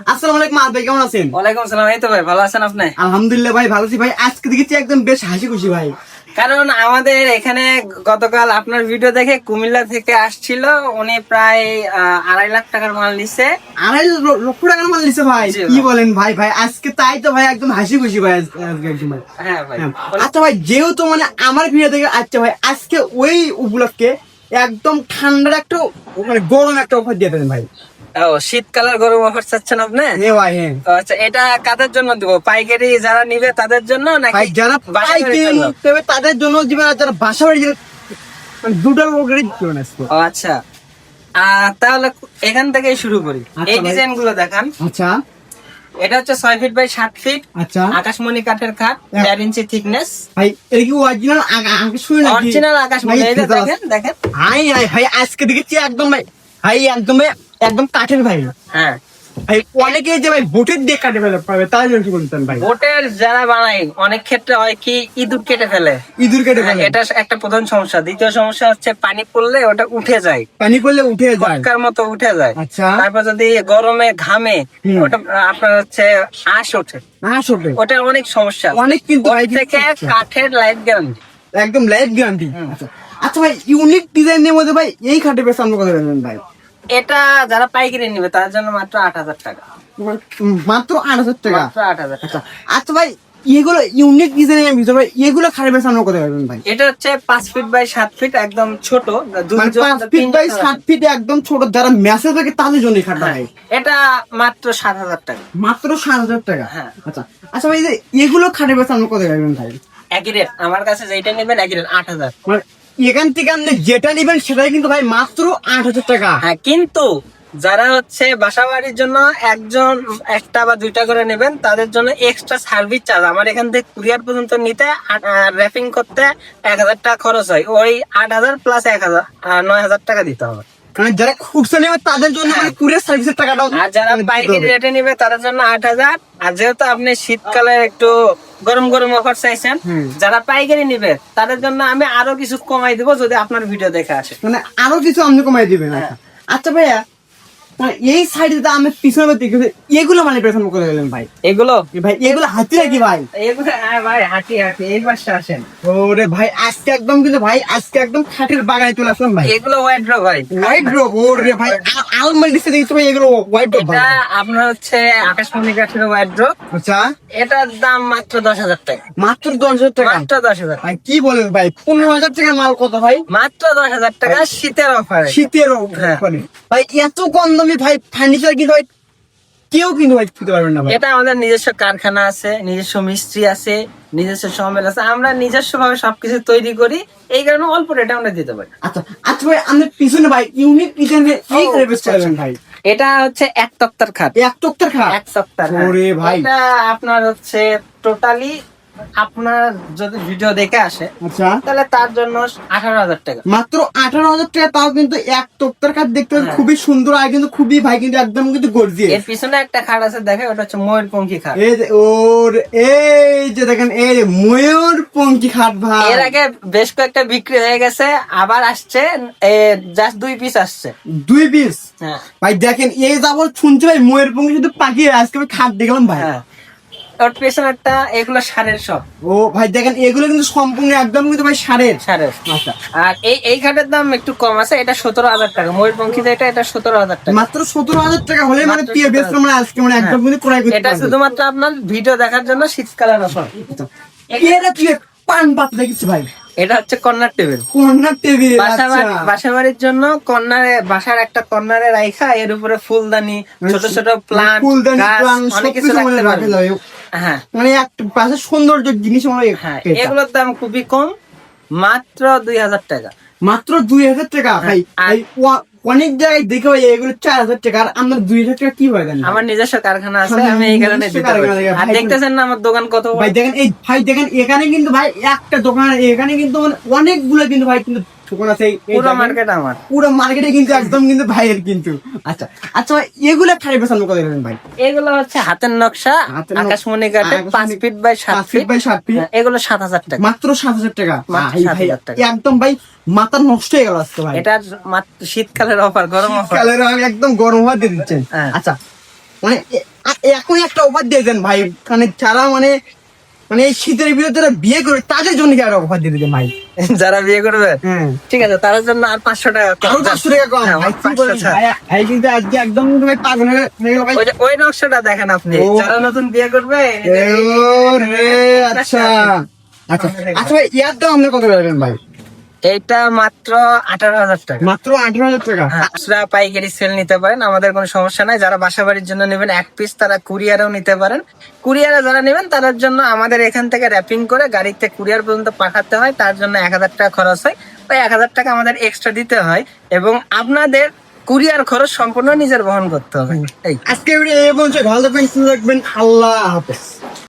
আসসালামু আলাইকুম ভাই কেমন আছেন? ওয়ালাইকুম সালাম এই তো ভাই ভালো আছেন আপনি? আলহামদুলিল্লাহ ভাই ভালো আছি ভাই। আজকে দেখেছি একদম বেশ হাসি খুশি ভাই। কারণ আমাদের এখানে গতকাল আপনার ভিডিও দেখে কুমিল্লা থেকে আসছিল উনি প্রায় আড়াই লাখ টাকার মাল নিছে। আড়াই লক্ষ টাকার মাল নিছে ভাই। কি বলেন ভাই ভাই আজকে তাই তো ভাই একদম হাসি খুশি ভাই আজকে একদম হ্যাঁ ভাই। হ্যাঁ। আচ্ছা ভাই যেহেতু মানে আমার ভিডিও থেকে আচ্ছা ভাই আজকে ওই উপলক্ষে একদম ঠান্ডার একটা মানে গরম একটা অফার দিয়ে দেবেন ভাই। ও শীতকালের গরম অফার চাচ্ছেন আপনি? আচ্ছা এটা কাদের জন্য দিব? পাইকারি যারা নিবে তাদের জন্য নাকি যারা পাইকারি? তাদের জন্য দিবেন আর যারা বাসা বাড়ি মানে দুটো লোকেরই দিবেন আচ্ছা। তাহলে এখান থেকেই শুরু করি। আচ্ছা এই ডিজাইনগুলো দেখান। আচ্ছা। এটা হচ্ছে ছয় ফিট বাই সাত ফিট আচ্ছা। আকাশমণি কাঠের খাট। দেড় ইঞ্চি থিকনেস ভাই এটা কি অরিজিনাল আকাশমণি। দেখেন দেখেন। হাই হাই ভাই আজকে দেখেছি একদম ভাই। ভাই একদম ভাই একদম কাঠের ভাই। হ্যাঁ। ভাই অনেকে যে ভাই বুটের দিয়ে কাটে ফেলে পাবে তার জন্য কি বলতেন ভাই? বোটের যারা বানায় অনেক ক্ষেত্রে হয় কি ইঁদুর কেটে ফেলে। ইঁদুর কেটে ফেলে। এটা একটা প্রধান সমস্যা। দ্বিতীয় সমস্যা হচ্ছে পানি পড়লে ওটা উঠে যায়। পানি করলে উঠে যায়। ফটকার মতো উঠে যায়। আচ্ছা। তারপর যদি গরমে ঘামে ওটা আপনার হচ্ছে আশ ওঠে। না সত্যি ওটা অনেক সমস্যা। অনেক কিন্তু থেকে কাঠের লাইফ গ্যারান্টি। একদম লাইফ গ্যারান্টি। আচ্ছা। ভাই ইউনিক ডিজাইনের মধ্যে ভাই এই খাটে বেশ আমরা কথা বলবেন ভাই? এটা যারা পাইকারি নিবে তার জন্য মাত্র আট হাজার টাকা। মাত্র আট হাজার টাকা? আট হাজার টাকা। আচ্ছা আচ্ছা ভাই এগুলো ইউনিক ডিজাইনের ভিতরে ভাই এগুলো খাটে বেশ আমরা কথা বলবেন ভাই? এটা হচ্ছে পাঁচ ফিট বাই সাত ফিট একদম ছোট মানে পাঁচ ফিট বাই সাত ফিট একদম ছোট যারা মেসে থাকে তাদের জন্য খাটটা ভাই। এটা মাত্র সাত হাজার টাকা। মাত্র সাত হাজার টাকা? হ্যাঁ। আচ্ছা আচ্ছা ভাই এগুলো খাটে বেশ আমরা কথা বলবেন ভাই? একই রেট আমার কাছে যেটা নেবেন একই রেট আট হাজার। মানে এখান থেকে আপনি যেটা নেবেন সেটাই কিন্তু ভাই মাত্র আট হাজার টাকা। হ্যাঁ কিন্তু যারা হচ্ছে বাসা বাড়ির জন্য একজন একটা বা দুইটা করে নেবেন তাদের জন্য এক্সট্রা সার্ভিস চার্জ আমার এখান থেকে কুরিয়ার পর্যন্ত নিতে র্যাপিং করতে এক হাজার টাকা খরচ হয়। ওই আট হাজার প্লাস এক হাজার নয় হাজার টাকা দিতে হবে। মানে যারা খুচরা নেবে তাদের জন্য মানে কুরিয়ার সার্ভিসের টাকাটাও আর যারা মানে পাইকারি হবে। রেটে নিবে তাদের জন্য আট হাজার। আর যেহেতু আপনি শীতকালে একটু গরম গরম অফার চাইছেন যারা পাইকারি নিবে তাদের জন্য আমি আরও কিছু কমাই দিব যদি আপনার ভিডিও দেখে আসে। মানে আরও কিছু আপনি কমাই দিবেন আচ্ছা। আচ্ছা ভাইয়া মানে এই সাইডে আমি পিছনে দেখেছি এগুলো মানে পেছন করে দিলেন ভাই। এগুলো? ভাই এগুলো হাতি নাকি ভাই? এগুলো হ্যাঁ ভাই হাঁটি হাঁটি এই আসেন। ওরে ভাই আজকে একদম কিন্তু ভাই আজকে একদম খাটের বাগানে চলে আসলাম ভাই। এগুলো হোয়াইট ড্র ভাই। হোয়াইট ড্রপ ওরে ভাই আলমারি দিচ্ছে দেখছি ভাই এগুলো হোয়াইট ড্রপ ভাই। আপনার হচ্ছে আকাশমণি কাঠের হোয়াইট ড্র আচ্ছা। এটার দাম মাত্র দশ হাজার টাকা। মাত্র দশ হাজার টাকা? মাত্র দশ হাজার। ভাই কি বলেন ভাই পনেরো হাজার টাকার মাল কত ভাই? মাত্র দশ হাজার টাকা শীতের অফারে শীতের হ্যাঁ। ভাই এত কম দামি ভাই ফার্নিচার কিন্তু ভাই কেউ কিন্তু ভাই দিতে পারবেন না ভাই। এটা আমাদের নিজস্ব কারখানা আছে নিজস্ব মিস্ত্রি আছে নিজস্ব সমেল আছে আমরা নিজস্ব ভাবে সবকিছু তৈরি করি এই কারণে অল্প রেটে আমরা দিতে পারি। আচ্ছা আচ্ছা ভাই আমাদের পিছনে ভাই ইউনিক ডিজাইনের এই ও, করে বেশ আচ্ছা, চাইবেন ভাই। এটা হচ্ছে এক তক্তার খাট। এক টক্টার খা এক তক্তার। ওরে ভাই। এটা আপনার হচ্ছে টোটালি আপনার যদি ভিডিও দেখে আসে আচ্ছা। তাহলে তার জন্য আঠারো হাজার টাকা। মাত্র আঠারো হাজার টাকা তাও কিন্তু এক টক্টার কাঠ দেখতে হ্যাঁ। খুবই সুন্দর আর কিন্তু খুবই ভাই কিন্তু একদম কিন্তু গর্জিয়ে এর পিছনে একটা খাট আছে দেখে ওটা হচ্ছে ময়ূরপঙ্খী খাট এই যে ওর এই যে দেখেন এই ময়ূর পঙ্কি খাট ভাই। এর আগে বেশ কয়েকটা বিক্রি হয়ে গেছে আবার আসছে জাস্ট দুই পিস আসছে। দুই পিস হ্যাঁ। ভাই দেখেন এই যাব শুনছি ভাই ময়ূর পঙ্কি শুধু পাখি আজকে আমি খাট দেখলাম ভাই। হ্যাঁ। ওর পেছনে একটা এগুলো সারের সব। ও ভাই দেখেন এগুলো কিন্তু সম্পূর্ণ একদম কিন্তু ভাই সারের। সারের। আচ্ছা আর এই এই খাটের দাম একটু কম আছে এটা সতেরো হাজার টাকা। ময়ূরপঙ্খী যেটা এটা সতেরো হাজার টাকা। মাত্র সতেরো হাজার টাকা হলে মানে পিয়ে 17,000 বেশ মানে আজকে মানে একদম কিন্তু ক্রয় করতে এটা শুধুমাত্র আপনার ভিডিও দেখার জন্য শীতকালের অফার। আচ্ছা। এটা কি পান পাত দেখছি ভাই। এটা হচ্ছে কর্নার টেবিল। কর্নার টেবিল বাসা বাড়ি- বাড়ির জন্য কর্নারে বাসার একটা কর্নারে রাইখা এর উপরে ফুলদানি ছোট ছোট প্লান্ট ফুলদানি অনেক কিছু মানে রাখতে যাবে হ্যাঁ মানে একটা পাশে সৌন্দর্য জিনিস হ্যাঁ এগুলোর দাম খুবই কম। মাত্র দুই হাজার টাকা। মাত্র দুই হাজার টাকা? ভাই আর- ভাই, অনেক জায়গায় দেখে ভাই এগুলো চার হাজার টাকা। আর আমরা দুই হাজার টাকা কি হয় জানি আমার নিজস্ব কারখানা আছে আমি এই কারণে আর দেখতেছেন না আমার দোকান কত ভাই দেখেন এই ভাই দেখেন এখানে কিন্তু ভাই একটা দোকান এখানে কিন্তু মানে অনেকগুলো কিন্তু ভাই কিন্তু দোকান আছে এই- এই পুরো মার্কেট আমার। পুরো মার্কেটে কিন্তু একদম কিন্তু ভাইয়ের কিন্তু। আচ্ছা আচ্ছা ভাই এগুলো খাই বেসান কত ভাই। এগুলো হচ্ছে হাতের নকশা আকাশমণি কাঠে আকাশমণি- ফিট বাই সাত ফিট ফিট বাই সাত ফিট হ্যাঁ, এগুলো সাত হাজার টাকা। মাত্র সাত হাজার টাকা। ভাই, ভাই, একদম ভাই মাথা নষ্ট হয়ে গেল আজকে ভাই। এটা মাত্র শীতকালের অফার গরম অফার একদম গরম হওয়া দিয়ে দিচ্ছেন। হ্যাঁ। আচ্ছা মানে এখন একটা অফার দিয়ে দেন ভাই। মানে যারা মানে মানে এই শীতের ভিতরে যারা বিয়ে করে তাদের জন্য কি আর অফার দিয়ে দিবে ভাই? যারা বিয়ে করবে? হ্যাঁ। ঠিক আছে তার জন্য আর পাঁচশো টাকা। আরও পাঁচশো টাকা কম। হ্যাঁ, ভাই কি 500 বলেন? ছাড়। ভাই ভাই কিন্তু আজকে একদম তুমি পাগল ওই নকশাটা দেখেন আপনি। যারা নতুন বিয়ে করবে আচ্ছা। আচ্ছা। আচ্ছা ভাই ইয়ার দাম আপনি কত রাখবেন ভাই? এইটা মাত্র আঠারো হাজার টাকা। মাত্র আঠারো হাজার টাকা? হ্যাঁ, খুচরা পাইকারি সেল নিতে পারেন আমাদের কোনো সমস্যা নাই। যারা বাসা বাড়ির জন্য নেবেন এক পিস তারা কুরিয়ারও নিতে পারেন। কুরিয়ারে যারা নেবেন তাদের জন্য আমাদের এখান থেকে র্যাপিং করে গাড়িতে কুরিয়ার পর্যন্ত পাঠাতে হয়। তার জন্য এক হাজার টাকা খরচ হয়। ওই এক হাজার টাকা আমাদের এক্সট্রা দিতে হয় এবং আপনাদের কুরিয়ার খরচ সম্পূর্ণ নিজের বহন করতে হবে। এই। আজকে ভালো থাকবেন। আল্লাহ হাফেজ।